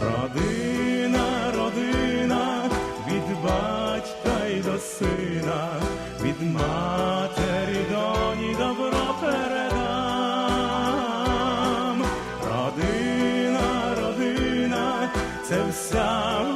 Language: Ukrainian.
Родина, родина, від батька й до сина, від матері доні добро передам. Родина, родина, це вся